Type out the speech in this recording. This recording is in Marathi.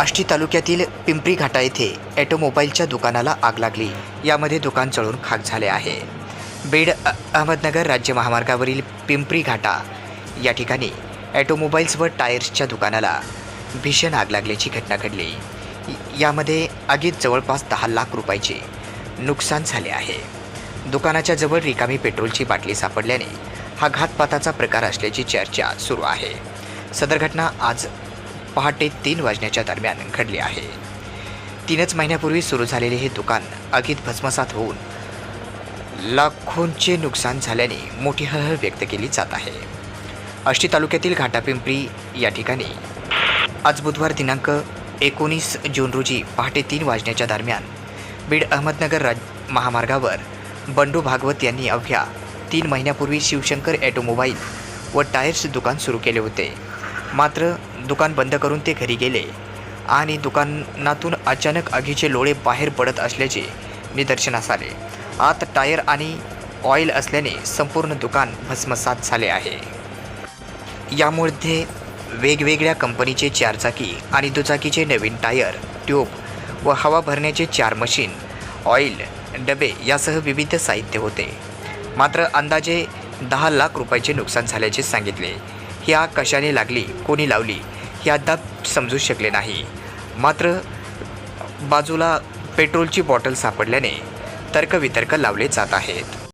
आष्टी तालुक्यातील पिंपरी घाटा येथे ॲटोमोबाईलच्या दुकानाला आग लागली. यामध्ये दुकान चळून खाक झाले आहे. बीड अहमदनगर राज्य महामार्गावरील पिंपरी घाटा. या ठिकाणी ॲटोमोबाईल्स व टायर्सच्या दुकानाला भीषण आग लागल्याची घटना घडली. यामध्ये आगीत जवळपास दहा लाख रुपयाचे नुकसान झाले आहे. दुकानाच्या जवळ रिकामी पेट्रोलची बाटली सापडल्याने हा घातपाताचा प्रकार असल्याची चर्चा सुरू आहे. सदर घटना आज पहाटे तीन वाजण्याच्या दरम्यान घडली आहे. तीनच महिन्यापूर्वी सुरू झालेले हे दुकान आगीत भस्मसात होऊन लाखोंचे नुकसान झाल्याने मोठी हळहळ व्यक्त केली जात आहे. आष्टी तालुक्यातील घाटापिंपरी या ठिकाणी आज बुधवार दिनांक एकोणीस जून रोजी पहाटे तीन वाजण्याच्या दरम्यान बीड अहमदनगर राज महामार्गावर बंडू भागवत यांनी अवघ्या तीन महिन्यापूर्वी शिवशंकर ॲटोमोबाईल व टायर्स दुकान सुरू केले होते. मात्र दुकान बंद करून ते घरी गेले. आणि दुकानातून अचानक आगीचे लोळे बाहेर पडत असल्याचे निदर्शनास आले. आत टायर आणि ऑइल असल्याने संपूर्ण दुकान भस्मसात झाले आहे. यामध्ये वेगवेगळ्या कंपनीचे चारचाकी आणि दुचाकीचे नवीन टायर ट्यूब व हवा भरण्याचे चार मशीन ऑइल डबे यासह विविध साहित्य होते. मात्र अंदाजे दहा लाख रुपयाचे नुकसान झाल्याचे सांगितले. ही आग कशाने लागली कोणी लावली हे अद्याप समजू शकले नाही. मात्र बाजूला पेट्रोलची बॉटल सापडल्याने तर्कवितर्क लावले जात आहेत.